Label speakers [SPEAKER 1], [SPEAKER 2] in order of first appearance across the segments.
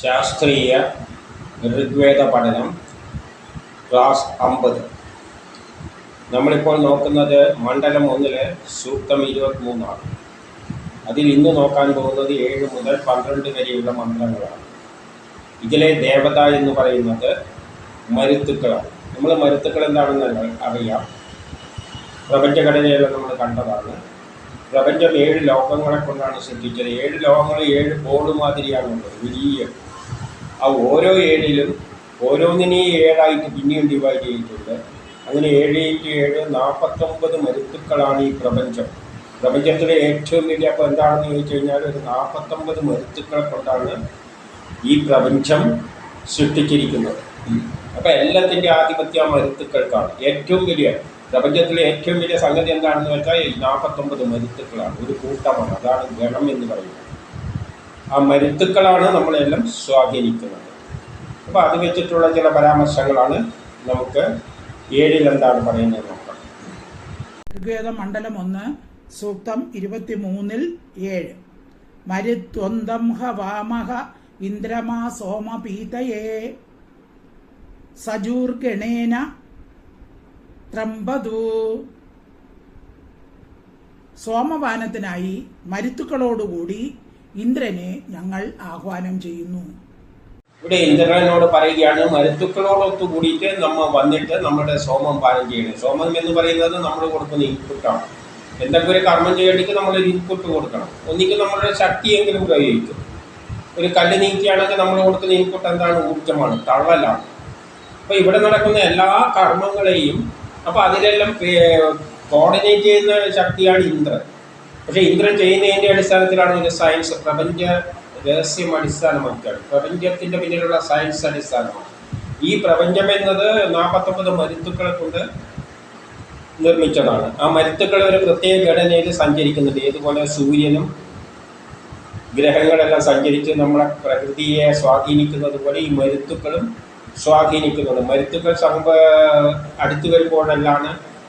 [SPEAKER 1] ശാസ്ത്രീയ ഋഗ്വേദ പഠനം ക്ലാസ് അമ്പത്. നമ്മളിപ്പോൾ നോക്കുന്നത് മണ്ഡലം ഒന്നിലെ സൂക്തം ഇരുപത്തിമൂന്നാണ്. അതിൽ ഇന്ന് നോക്കാൻ പോകുന്നത് ഏഴ് മുതൽ പന്ത്രണ്ട് വരെയുള്ള മന്ത്രങ്ങളാണ് ഇതിലെ ദേവത എന്ന് പറയുന്നത് മരുത്തുക്കളാണ്. നമ്മൾ മരുത്തുക്കൾ എന്താണെന്ന് അറിയാം. പ്രപഞ്ചഘടനയെല്ലാം നമ്മൾ കണ്ടതാണ്. പ്രപഞ്ചം ഏഴ് ലോകങ്ങളെ കൊണ്ടാണ് സൃഷ്ടിച്ചത്. ഏഴ് ലോകങ്ങൾ ഏഴ് ബോർഡ് മാതിരിയാണുള്ളത് വലിയ ആ ഓരോ ഏഴിലും ഓരോന്നിനെയും ഏഴായിട്ട് പിന്നെയും ഡിവൈഡ് ചെയ്തിട്ടുണ്ട്. അങ്ങനെ ഏഴ് ഇന്റു ഏഴ് നാൽപ്പത്തൊമ്പത് മരുത്തുക്കളാണ് ഈ പ്രപഞ്ചം. പ്രപഞ്ചത്തിലെ ഏറ്റവും വലിയ അപ്പോൾ എന്താണെന്ന് ചോദിച്ചു കഴിഞ്ഞാൽ ഒരു നാൽപ്പത്തൊമ്പത് മരുത്തുക്കളെ കൊണ്ടാണ് ഈ പ്രപഞ്ചം സൃഷ്ടിച്ചിരിക്കുന്നത്. അപ്പോൾ എല്ലാത്തിന്റെ ആധിപത്യം മരുത്തുക്കൾക്കാണ്. ഏറ്റവും വലിയ പ്രപഞ്ചത്തിലെ ഏറ്റവും വലിയ സംഗതി എന്താണെന്ന് വെച്ചാൽ നാൽപ്പത്തൊമ്പത് മരുത്തുക്കളാണ്. ഒരു കൂട്ടമാണ്. അതാണ് ഗണം എന്ന് പറയുന്നത്. ആ മരുത്തുക്കളാണ് നമ്മളെല്ലാം സ്വാധീനിക്കുന്നത്. അപ്പോൾ അത് വെച്ചിട്ടുള്ള ചില പരാമർശങ്ങളാണ് നമുക്ക് ഏഴിൽ എന്താണ് പറയുന്നത് നോക്കാം.
[SPEAKER 2] ഋഗ്വേദ മണ്ഡലം ഒന്ന് സൂക്തം ഇരുപത്തിമൂന്നിൽ ഏഴ്. മരുത്വന്തം ഹ വാമഹ ഇന്ദ്രമാ സോമ പീതയേ. സജൂർഗണേന ത്രംബതു സോമപാനത്തിനായി മരുത്തുക്കളോടുകൂടി ഇന്ദ്രനെ ഞങ്ങൾ ആഹ്വാനം ചെയ്യുന്നു.
[SPEAKER 1] ഇവിടെ ഇന്ദ്രനോട് പറയുകയാണ് മരുത്തുക്കളോടൊത്ത് കൂടിയിട്ട് നമ്മൾ വന്നിട്ട് നമ്മുടെ സോമം പാനം ചെയ്യണം. സോമം എന്ന് പറയുന്നത് നമ്മൾ കൊടുക്കുന്ന ഇൻപുട്ടാണ്. എന്തൊക്കെ ഒരു കർമ്മം ചെയ്യണമെങ്കിൽ നമ്മളൊരു ഇൻപുട്ട് കൊടുക്കണം. ഒന്നിക്ക് നമ്മളുടെ ശക്തിയെങ്കിലും പ്രയോഗിക്കും ഒരു കല്ല് നീക്കിയാണെങ്കിൽ നമ്മൾ കൊടുക്കുന്ന ഇൻപുട്ട് എന്താണ്? ഊർജമാണ് തള്ളലാണ്. അപ്പോൾ ഇവിടെ നടക്കുന്ന എല്ലാ കർമ്മങ്ങളെയും അപ്പോൾ അതിലെല്ലാം കോർഡിനേറ്റ് ചെയ്യുന്ന ശക്തിയാണ് ഇന്ദ്രൻ. പക്ഷെ ഇന്ദ്രൻ ചെയ്യുന്നതിന്റെ അടിസ്ഥാനത്തിലാണ് ഇതിന്റെ സയൻസ് പ്രപഞ്ച രഹസ്യം അടിസ്ഥാനമാക്കിയാണ് പ്രപഞ്ചത്തിന്റെ പിന്നിലുള്ള സയൻസ് അടിസ്ഥാനമാണ്. ഈ പ്രപഞ്ചം എന്നത് നാൽപ്പത്തൊമ്പത് മരുത്തുക്കളെ കൊണ്ട് നിർമ്മിച്ചതാണ്. ആ മരുത്തുക്കൾ ഒരു പ്രത്യേക ഘടനയിൽ സഞ്ചരിക്കുന്നുണ്ട്. ഏതുപോലെ സൂര്യനും ഗ്രഹങ്ങളെല്ലാം സഞ്ചരിച്ച് നമ്മളെ പ്രകൃതിയെ സ്വാധീനിക്കുന്നത് പോലെ ഈ മരുത്തുക്കളും സ്വാധീനിക്കുന്നുണ്ട്. മരുത്തുക്കൾ സംഭ അടുത്തു വരുമ്പോഴെല്ലാം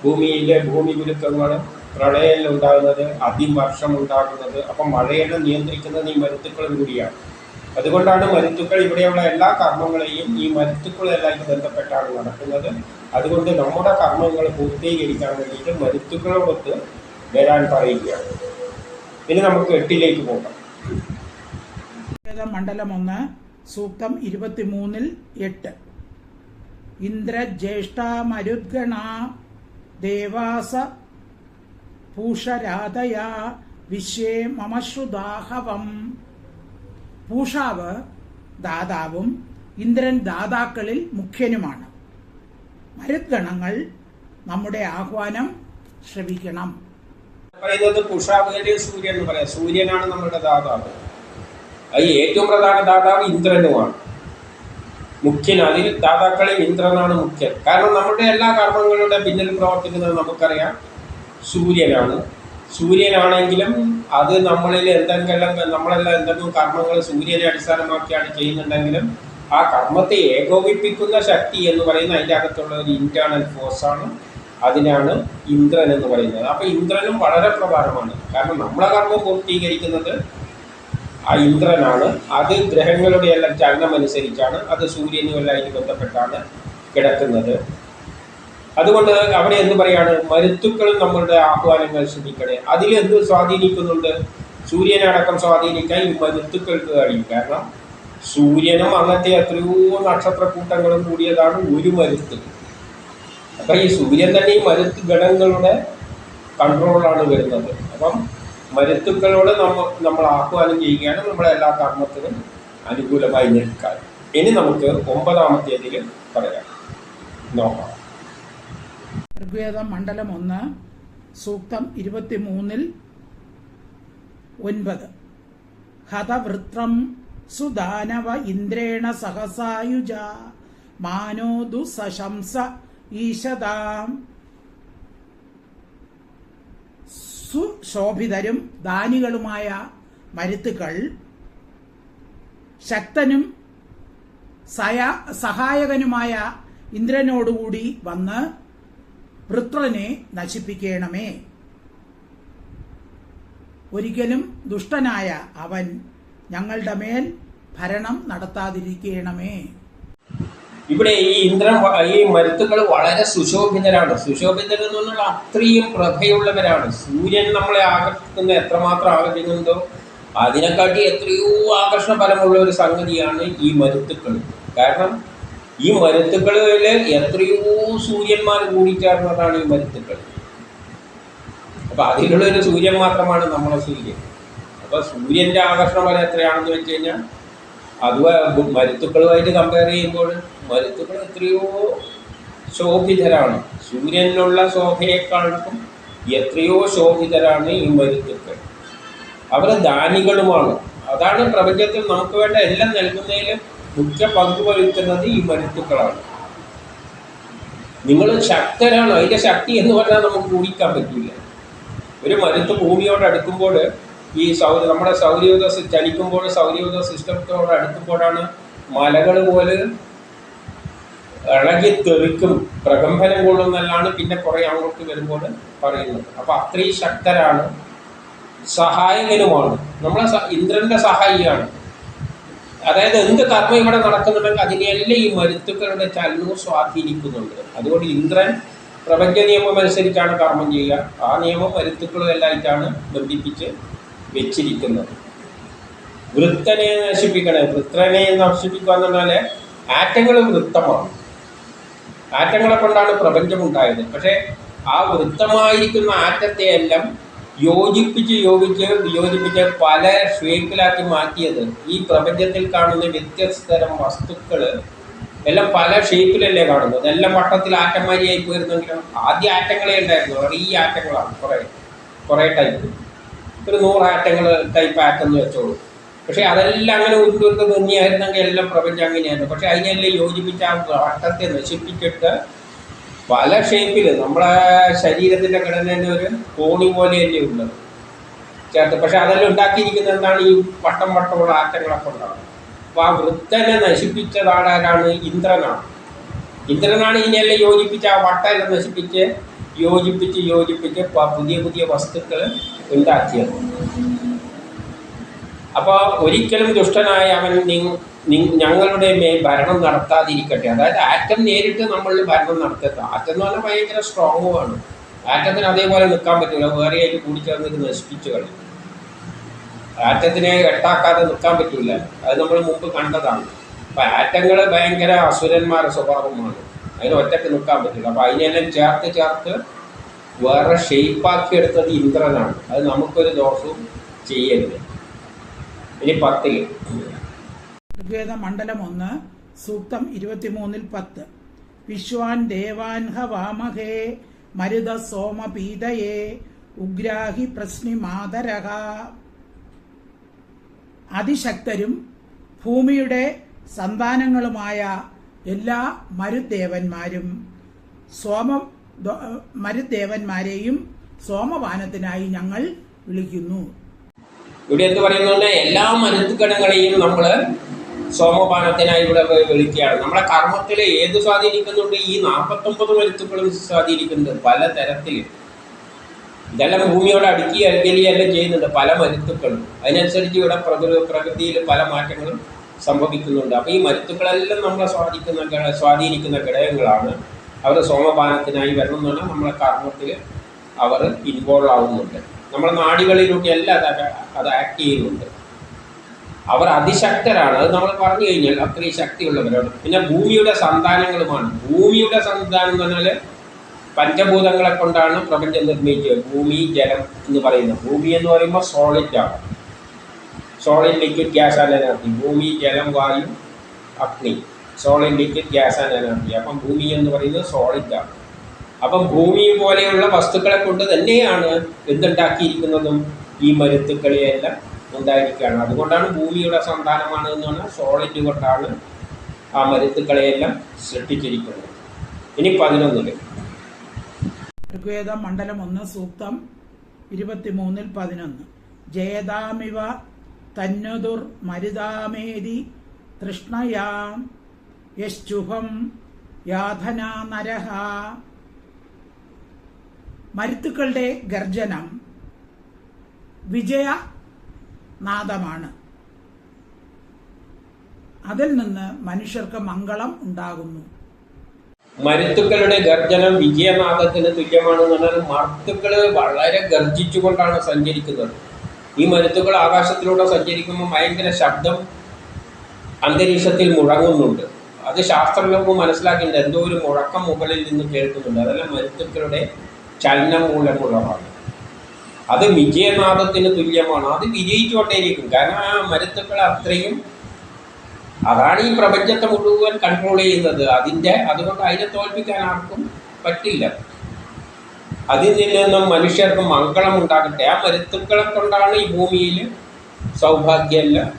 [SPEAKER 1] ഭൂമിയിലെ ഭൂമി കുലുക്കങ്ങളും പ്രളയം ഉണ്ടാകുന്നത് അതിവർഷം ഉണ്ടാകുന്നത് അപ്പം മഴയെല്ലാം നിയന്ത്രിക്കുന്നത് ഈ മരുത്തുക്കളും കൂടിയാണ്. അതുകൊണ്ടാണ് മരുത്തുക്കൾ ഇവിടെയുള്ള എല്ലാ കർമ്മങ്ങളെയും ഈ മരുത്തുക്കളെല്ലാം ബന്ധപ്പെട്ടാണ് നടക്കുന്നത്. അതുകൊണ്ട് നമ്മുടെ കർമ്മങ്ങൾ പൂർത്തീകരിക്കാൻ വേണ്ടിയിട്ട് മരുത്തുക്കളോടൊത്ത് വരാൻ പറയുകയാണ്. ഇനി നമുക്ക് എട്ടിലേക്ക് പോകാം.
[SPEAKER 2] മണ്ഡലം ഒന്ന് സൂക്തം ഇരുപത്തിമൂന്നിൽ എട്ട്. ഇന്ദ്രജ്യേഷ്ഠ മരുദ്ഗണ ദേവാസ പൂഷരാധയാ വിശ്വേ മമശ്രുദാഹവം പൂഷാവ് ദാതാവും ഇന്ദ്രൻ ദാതാക്കളിൽ മുഖ്യനുമാണ്. മരുദ്ഗണങ്ങൾ നമ്മുടെ ആഹ്വാനം ശ്രവിക്കണം.
[SPEAKER 1] പറയുന്നത് പുഷാവ് സൂര്യൻ എന്ന് പറയാം. സൂര്യനാണ് നമ്മുടെ ദാതാവ്. അത് ഏറ്റവും പ്രധാന ദാതാവ് ഇന്ദ്രനുമാണ്. മുഖ്യൻ. അതിൽ ദാതാക്കളിൽ ഇന്ദ്രനാണ് മുഖ്യൻ. കാരണം നമ്മുടെ എല്ലാ കർമ്മങ്ങളുടെ പിന്നിൽ പ്രവർത്തിക്കുന്നത് നമുക്കറിയാം. സൂര്യനാണ്. സൂര്യനാണെങ്കിലും അത് നമ്മളിൽ എന്തെങ്കിലും നമ്മളെല്ലാം എന്തെങ്കിലും കർമ്മങ്ങൾ സൂര്യനെ അടിസ്ഥാനമാക്കിയാണ് ചെയ്യുന്നുണ്ടെങ്കിലും ആ കർമ്മത്തെ ഏകോപിപ്പിക്കുന്ന ശക്തി എന്ന് പറയുന്ന അതിന്റെ അകത്തുള്ള ഒരു ഇന്റേണൽ ഫോഴ്സാണ് അതിനാണ് ഇന്ദ്രൻ എന്ന് പറയുന്നത്. അപ്പോൾ ഇന്ദ്രനും വളരെ പ്രധാനമാണ്. കാരണം നമ്മളെ കർമ്മം പൂർത്തീകരിക്കുന്നത് ആ ഇന്ദ്രനാണ്. അത് ഗ്രഹങ്ങളുടെ എല്ലാം ചലനം അനുസരിച്ചാണ് അത് സൂര്യനുമായിട്ട് ബന്ധപ്പെട്ടാണ് കിടക്കുന്നത്. അതുകൊണ്ട് അവിടെ എന്ത് പറയാണ്? മരുത്തുക്കൾ നമ്മളുടെ ആഹ്വാനങ്ങൾ ശ്രദ്ധിക്കണേ. അതിൽ എന്ത് സ്വാധീനിക്കുന്നുണ്ട്? സൂര്യനടക്കം സ്വാധീനിക്കാൻ ഈ മരുത്തുക്കൾക്ക് കഴിയും. കാരണം സൂര്യനും അങ്ങനത്തെ എത്രയോ നക്ഷത്രക്കൂട്ടങ്ങളും കൂടിയതാണ് ഒരു മരുത്ത്. അപ്പം ഈ സൂര്യൻ തന്നെ ഈ മരുത്ത് ഗണങ്ങളുടെ കൺട്രോളാണ് വരുന്നത്. അപ്പം മരുത്തുക്കളോട് നമ്മൾ നമ്മൾ ആഹ്വാനം ചെയ്യുകയാണ്. നമ്മളെ എല്ലാ കർമ്മത്തിനും അനുകൂലമായി നിൽക്കാൻ. ഇനി നമുക്ക് ഒമ്പതാമത്തേതിൽ പറയാം. നോക്കാം.
[SPEAKER 2] ഋഗ്വേദം മണ്ഡലം ഒന്ന് സൂക്തം ഇരുപത്തിമൂന്നിൽ ഒൻപത്. ഹതവൃത്രം സുദാനവ ഇന്ദ്രേണ സഹസായുജ മാനോ ദുസംസ ഈശതാം സുശോഭിതരും ദാനികളുമായ മരുത്തുക്കൾ ശക്തനും സയ സഹായകനുമായ ഇന്ദ്രനോടുകൂടി വന്ന് വൃത്രനെ നശിപ്പിക്കണമേ. ഒരിക്കലും ദുഷ്ടനായ അവൻ ഞങ്ങളുടെ മേൽ ഭരണം നടത്താതിരിക്കണമേ.
[SPEAKER 1] ഇവിടെ ഈ ഇന്ദ്രൻ ഈ മരുത്തുക്കൾ വളരെ സുശോഭിതരാണ്. സുശോഭിതർ എന്ന് പറഞ്ഞാൽ അത്രയും പ്രഭയുള്ളവരാണ്. സൂര്യൻ നമ്മളെ ആകർഷിക്കുന്ന എത്രമാത്രം ആകർഷിക്കുന്നുണ്ടോ അതിനെക്കാട്ടി എത്രയോ ആകർഷണ ഫലമുള്ള ഒരു സംഗതിയാണ് ഈ മരുത്തുക്കൾ. കാരണം ഈ മരുത്തുക്കളിൽ എത്രയോ സൂര്യന്മാർ കൂടിച്ചേർന്നതാണ് ഈ മരുത്തുക്കൾ. അപ്പൊ അതിലുള്ളൊരു സൂര്യൻ മാത്രമാണ് നമ്മളെ സൂര്യൻ. അപ്പൊ സൂര്യന്റെ ആകർഷണ ഫലം എത്രയാണെന്ന് വെച്ച് കഴിഞ്ഞാൽ അത് മരുത്തുക്കളുമായിട്ട് കമ്പയർ ചെയ്യുമ്പോൾ മരുത്തുക്കൾ എത്രയോ ശോഭിതരാണ്. സൂര്യനിലുള്ള ശോഭയെക്കാളും എത്രയോ ശോഭിതരാണ് ഈ മരുത്തുക്കൾ. അവർ ദാനികളുമാണ് അതാണ് പ്രപഞ്ചത്തിൽ നമുക്ക് വേണ്ട എല്ലാം നൽകുന്നതിൽ മുഖ്യ പങ്ക് വഹിക്കുന്നത് ഈ മരുത്തുക്കളാണ്. നിങ്ങൾ ശക്തരാണ്. അതിന്റെ ശക്തി എന്ന് പറഞ്ഞാൽ നമുക്ക് ഊഹിക്കാൻ പറ്റില്ല. ഒരു മരുത്ത് ഭൂമിയോട് അടുക്കുമ്പോൾ ഈ സൗര നമ്മുടെ സൗരയൂഥ സി- ചലിക്കുമ്പോൾ സൗരയൂഥ സിസ്റ്റത്തോട് അടുക്കുമ്പോഴാണ് മലകൾ പോലെ ഇളകി തെറിക്കും പ്രകമ്പനം കൊള്ളുന്നല്ലാണ് പിന്നെ കുറെ അങ്ങോട്ട് വരുമ്പോൾ പറയുന്നത്. അപ്പോൾ അത്രയും ശക്തരാണ്. സഹായകനുമാണ്. നമ്മളെ ഇന്ദ്രന്റെ സഹായിയാണ്. അതായത് എന്ത് കർമ്മം ഇവിടെ നടക്കുന്നുണ്ടെങ്കിൽ അതിനെല്ലാം ഈ മരുത്തുക്കളുടെ ചലനവും സ്വാധീനിക്കുന്നുണ്ട്. അതുകൊണ്ട് ഇന്ദ്രൻ പ്രപഞ്ച നിയമം അനുസരിച്ചാണ് കർമ്മം ചെയ്യുക. ആ നിയമം മരുത്തുക്കളും എല്ലായിട്ടാണ് ബന്ധിപ്പിച്ച് വെച്ചിരിക്കുന്നത്. വൃത്തനെ നശിപ്പിക്കണേ. വൃത്രനെ നശിപ്പിക്കുക എന്ന് പറഞ്ഞാൽ ആറ്റങ്ങൾ വൃത്തമാണ്. ആറ്റങ്ങളെ കൊണ്ടാണ് പ്രപഞ്ചം ഉണ്ടായത് പക്ഷേ ആ വൃത്തമായിരിക്കുന്ന ആറ്റത്തെയെല്ലാം യോജിപ്പിച്ച് യോജിച്ച് യോജിപ്പിച്ച് പല ഷേപ്പിലാക്കി മാറ്റിയത്. ഈ പ്രപഞ്ചത്തിൽ കാണുന്ന വ്യത്യസ്ത തരം വസ്തുക്കൾ എല്ലാം പല ഷേപ്പിലല്ലേ കാണുന്നത്. എല്ലാം വട്ടത്തിൽ ആറ്റന്മാരിയായി പോയിരുന്നെങ്കിലും ആദ്യ ആറ്റങ്ങളെ ഉണ്ടായിരുന്നു അവർ ഈ ആറ്റങ്ങളാണ് കുറേ കുറേ ടൈപ്പ് ഒരു നൂറ് ആറ്റങ്ങൾ ടൈപ്പ് ആറ്റം എന്ന് വെച്ചോളൂ. പക്ഷേ അതെല്ലാം അങ്ങനെ ഉരുണ്ടുരുണ്ട് തന്നെയായിരുന്നെങ്കിൽ എല്ലാം പ്രപഞ്ചം അങ്ങനെയായിരുന്നു. പക്ഷേ അതിനെല്ലാം യോജിപ്പിച്ച് ആ വട്ടത്തെ നശിപ്പിച്ചിട്ട് പല ഷേപ്പിൽ നമ്മളെ ശരീരത്തിന്റെ തന്നെ ഒരു കോണി പോലെ പോലെയല്ലേ ഉള്ളത്. ചേർത്ത് പക്ഷെ അതെല്ലാം ഉണ്ടാക്കിയിരിക്കുന്നത് എന്താണ്? ഈ വട്ടം വട്ടമുള്ള ആറ്റങ്ങളെ കൊണ്ടാണ് അപ്പോൾ ആ വൃത്തനെ നശിപ്പിച്ചതാടാരാണ് ഇന്ദ്രനാണ്. ഇന്ദ്രനാണ് ഇതിനെല്ലാം യോജിപ്പിച്ച് ആ വട്ടമെല്ലാം നശിപ്പിച്ച് യോജിപ്പിച്ച് യോജിപ്പിച്ച് പുതിയ പുതിയ വസ്തുക്കൾ ഉണ്ടാക്കിയത്. അപ്പോൾ ഒരിക്കലും ദുഷ്ടനായ അവൻ ഞങ്ങളുടെ മേൽ ഭരണം നടത്താതിരിക്കട്ടെ. അതായത് ആറ്റം നേരിട്ട് നമ്മൾ ഭരണം നടത്തരുത്. ആറ്റം എന്ന് പറഞ്ഞാൽ ഭയങ്കര സ്ട്രോങ്ങുമാണ് ആറ്റത്തിന് അതേപോലെ നിൽക്കാൻ പറ്റില്ല വേറെ ആയിട്ട് കൂടിച്ചേർന്നിട്ട് നശിപ്പിച്ചു കളയും. ആറ്റത്തിനെ എട്ടാക്കാതെ നിൽക്കാൻ പറ്റില്ല അത് നമ്മൾ മുമ്പ് കണ്ടതാണ്. അപ്പം ആറ്റങ്ങൾ ഭയങ്കര അസുരന്മാരുടെ സ്വഭാവമാണ്. അതിന് ഒറ്റയ്ക്ക് നിൽക്കാൻ പറ്റില്ല അപ്പം അതിനെല്ലാം ചേർത്ത് ചേർത്ത് വേറെ ഷെയ്പ്പാക്കി എടുത്തത് ഇന്ദ്രനാണ്. അത് നമുക്കൊരു ദോഷവും ചെയ്യരുത്. ഇനി പത്തിൽ
[SPEAKER 2] ഋഗ്വേദ മണ്ഡലം ഒന്ന് സൂക്തം ഇരുപത്തിമൂന്നിൽ പത്ത്. വിശ്വാൻ ദേവാൻഹ വാമഹേ മരുത സോമ പീതയേ ഉഗ്രാഹി പ്രശ്നി മാതരഹ. അതിശക്തരും ഭൂമിയുടെ സന്താനങ്ങളുമായ എല്ലാ മരുദേവന്മാരും സോമ മരുദേവന്മാരെയും സോമപാനത്തിനായി ഞങ്ങൾ വിളിക്കുന്നു.
[SPEAKER 1] ഇവിടെ എന്ത് പറയുന്നുണ്ട്? എല്ലാ മരുത്തുകണങ്ങളെയും നമ്മൾ സോമപാനത്തിനായി ഇവിടെ വിളിക്കുകയാണ്. നമ്മളെ കർമ്മത്തിൽ ഏത് സ്വാധീനിക്കുന്നുണ്ട്? ഈ നാൽപ്പത്തൊമ്പത് മരുത്തുക്കളും സ്വാധീനിക്കുന്നുണ്ട് പല തരത്തിൽ ഇതെല്ലാം ഭൂമിയോട് അടുക്കി അരക്കലിയെല്ലാം ചെയ്യുന്നുണ്ട് പല മരുത്തുക്കളും. അതിനനുസരിച്ച് ഇവിടെ പ്രകൃതി പ്രകൃതിയിൽ പല മാറ്റങ്ങളും സംഭവിക്കുന്നുണ്ട്. അപ്പോൾ ഈ മരുത്തുക്കളെല്ലാം നമ്മളെ സ്വാധീനിക്കുന്ന സ്വാധീനിക്കുന്ന ഘടകങ്ങളാണ് അവർ സോമപാനത്തിനായി വരണം എന്ന് പറഞ്ഞാൽ നമ്മളെ കർമ്മത്തിൽ അവർ ഇൻവോൾവ് ആവുന്നുണ്ട്. നമ്മുടെ നാടുകളിലൊക്കെ എല്ലാം അത് അത് ആക്ട് ചെയ്യുന്നുണ്ട്. അവർ അതിശക്തരാണ്. അത് നമ്മൾ പറഞ്ഞു കഴിഞ്ഞാൽ അത്രയും ശക്തിയുള്ളവരാണ്. പിന്നെ ഭൂമിയുടെ സന്താനങ്ങളുമാണ്. ഭൂമിയുടെ സന്താനം എന്ന് പറഞ്ഞാൽ പഞ്ചഭൂതങ്ങളെ കൊണ്ടാണ് പ്രപഞ്ചം നിർമ്മിച്ചത്. ഭൂമി ജലം എന്ന് പറയുന്നത് ഭൂമി എന്ന് പറയുമ്പോൾ സോളിഡ് ആണ്. Solid liquid gas and energy ഭൂമി ജലം വായു അഗ്നി. Solid liquid gas and energy അപ്പം ഭൂമി എന്ന് പറയുന്നത് സോളിഡ് ആണ്. അപ്പം ഭൂമി പോലെയുള്ള വസ്തുക്കളെ കൊണ്ട് തന്നെയാണ് എന്തുണ്ടാക്കിയിരിക്കുന്നതും ഈ മരുത്തുക്കളെയെല്ലാം ഉണ്ടായിരിക്കുകയാണ്. അതുകൊണ്ടാണ് ഭൂമിയുടെ സന്താനമാണ് എന്ന് പറഞ്ഞാൽ സോളിഡ് കൊണ്ടാണ് ആ മരുത്തുക്കളെയെല്ലാം സൃഷ്ടിച്ചിരിക്കുന്നത്. ഇനി പതിനൊന്നിൽ.
[SPEAKER 2] ഋഗ്വേദ മണ്ഡലം ഒന്ന് സൂക്തം ഇരുപത്തിമൂന്നിൽ പതിനൊന്ന്. ജയതാമിവ തന്നുതുർ മരുതാമേരി തൃഷ്ണയാം യശ്ചുഭം യാതന നരഹ. മരുത്തുക്കളുടെ ഗർജനം വിജയനാദമാണ് അതിൽ നിന്ന് മനുഷ്യർക്ക് മംഗളം ഉണ്ടാകുന്നു.
[SPEAKER 1] മരുത്തുക്കളുടെ ഗർജനം വിജയനാഥത്തിന് തുല്യമാണെന്ന് പറഞ്ഞാൽ മരുത്തുക്കൾ വളരെ ഗർജിച്ചുകൊണ്ടാണ് സഞ്ചരിക്കുന്നത്. ഈ മരുത്തുക്കൾ ആകാശത്തിലൂടെ സഞ്ചരിക്കുമ്പോൾ ഭയങ്കര ശബ്ദം അന്തരീക്ഷത്തിൽ മുഴങ്ങുന്നുണ്ട്. അത് ശാസ്ത്രലോകം മനസ്സിലാക്കിയിട്ടുണ്ട്. എന്തോ ഒരു മുഴക്കം മുകളിൽ നിന്ന് കേൾക്കുന്നുണ്ട്. അതെല്ലാം മരുത്തുക്കളുടെ ചലനം മൂലമുള്ളതാണ് അത് വിജയനാഥത്തിന് തുല്യമാണ്. അത് വിജയിച്ചുകൊണ്ടേയിരിക്കും. കാരണം ആ മരുത്തുക്കൾ അത്രയും അതാണ് ഈ പ്രപഞ്ചത്തെ മുഴുവൻ കൺട്രോൾ ചെയ്യുന്നത്. അതിന്റെ അതുകൊണ്ട് അതിനെ തോൽപ്പിക്കാൻ ആർക്കും പറ്റില്ല. അതിൽ നിന്നും മനുഷ്യർക്ക് മംഗളം ഉണ്ടാകട്ടെ. ആ മരുത്തുക്കളെ കൊണ്ടാണ് ഈ ഭൂമിയിൽ സൗഭാഗ്യമെല്ലാം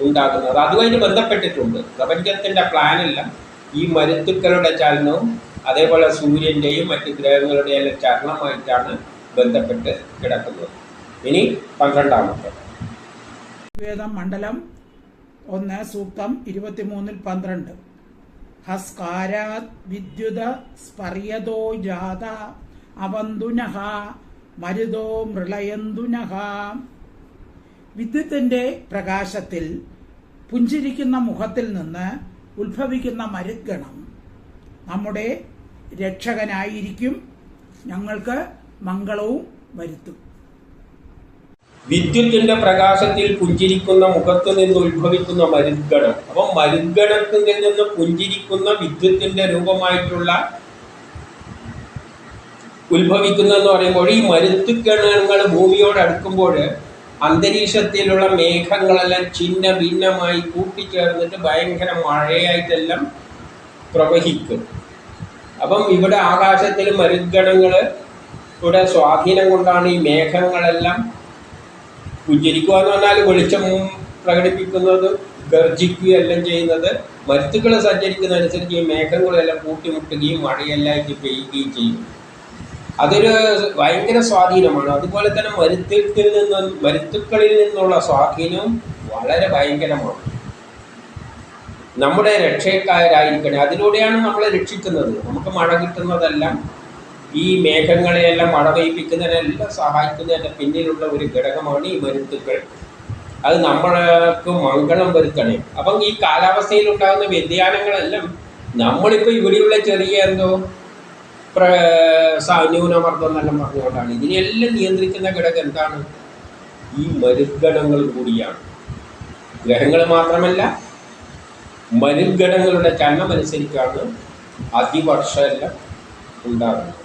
[SPEAKER 1] ഉണ്ടാകുന്നത്. അതുമായിട്ട് ബന്ധപ്പെട്ടിട്ടുണ്ട്. പ്രപഞ്ചത്തിന്റെ പ്ലാനെല്ലാം ഈ മരുത്തുക്കളുടെ ചലനവും അതേപോലെ സൂര്യന്റെയും മറ്റ് ഗ്രഹങ്ങളുടെയും ചരണമായിട്ടാണ് ബന്ധപ്പെട്ട് കിടക്കുന്നത്. ഇനി പന്ത്രണ്ടാമത്തെ.
[SPEAKER 2] വേദം മണ്ഡലം ഒന്ന് സൂക്തം ഇരുപത്തിമൂന്നിൽ പന്ത്രണ്ട്. ഹസ്കാരാ വിദ്യുത സ്പറിയതോ ജാത അവന്തുനഹ മരുതോ മൃളയന്തുനഹ. വിദ്യുത്തിന്റെ പ്രകാശത്തിൽ പുഞ്ചിരിക്കുന്ന മുഖത്തിൽ നിന്ന് ഉത്ഭവിക്കുന്ന മരുദ്ഗണം നമ്മുടെ രക്ഷകനായിരിക്കും. ഞങ്ങൾക്ക് മംഗളവും വരുത്തും.
[SPEAKER 1] വിദ്യുത്തിന്റെ പ്രകാശത്തിൽ പുഞ്ചിരിക്കുന്ന മുഖത്ത് നിന്ന് ഉത്ഭവിക്കുന്ന മരുദ്ഗണം അപ്പം മരുദ്ഗണത്തിൽ നിന്ന് പുഞ്ചിരിക്കുന്ന വിദ്യുത്തിന്റെ രൂപമായിട്ടുള്ള ഉത്ഭവിക്കുന്ന എന്ന് പറയുമ്പോൾ ഈ മരുത്തുഗണങ്ങൾ ഭൂമിയോട് അടുക്കുമ്പോൾ അന്തരീക്ഷത്തിലുള്ള മേഘങ്ങളെല്ലാം ചിന്ന ഭിന്നമായി കൂട്ടിച്ചേർന്നിട്ട് ഭയങ്കര മഴയായിട്ടെല്ലാം പ്രവഹിക്കും. അപ്പം ഇവിടെ ആകാശത്തിൽ മരുദ്ഗണങ്ങൾ ഇവിടെ സ്വാധീനം കൊണ്ടാണ് ഈ മേഘങ്ങളെല്ലാം പുഞ്ചിരിക്കുക എന്ന് പറഞ്ഞാൽ വെളിച്ചം പ്രകടിപ്പിക്കുന്നത് ഗർജിക്കുകയെല്ലാം ചെയ്യുന്നത്. മരുത്തുകൾ സഞ്ചരിക്കുന്നതനുസരിച്ച് ഈ മേഘങ്ങളെല്ലാം കൂട്ടിമുട്ടുകയും മഴയെല്ലാം പെയ്യുകയും ചെയ്യും. അതൊരു ഭയങ്കര സ്വാധീനമാണ്. അതുപോലെ തന്നെ മരുത്തിൽ നിന്ന് മരുത്തുക്കളിൽ നിന്നുള്ള സ്വാധീനവും വളരെ ഭയങ്കരമാണ്. നമ്മുടെ രക്ഷക്കാരായിരിക്കണേ അതിലൂടെയാണ് നമ്മളെ രക്ഷിക്കുന്നത്. നമുക്ക് മഴ കിട്ടുന്നതെല്ലാം ഈ മേഘങ്ങളെയെല്ലാം മഴ പെയ്പ്പിക്കുന്നതിനെല്ലാം സഹായിക്കുന്നതിന്റെ പിന്നിലുള്ള ഒരു ഘടകമാണ് ഈ മരുത്തുക്കൾ അത് നമ്മൾക്ക് മംഗളം വരുത്തണേ. അപ്പം ഈ കാലാവസ്ഥയിൽ ഉണ്ടാകുന്ന വ്യതിയാനങ്ങളെല്ലാം നമ്മളിപ്പോൾ ഇവിടെയുള്ള ചെറിയ എന്തോ പ്ര ന്യൂനമർദ്ദം എന്നെല്ലാം പറഞ്ഞുകൊണ്ടാണ്. ഇതിനെല്ലാം നിയന്ത്രിക്കുന്ന ഘടകം എന്താണ്? ഈ മരുദ്ഗണങ്ങൾ കൂടിയാണ്. ഗ്രഹങ്ങൾ മാത്രമല്ല മരുദ്ഗണങ്ങളുടെ ചലനമനുസരിച്ചാണ് അതിവർഷം എല്ലാം ഉണ്ടാകുന്നത്.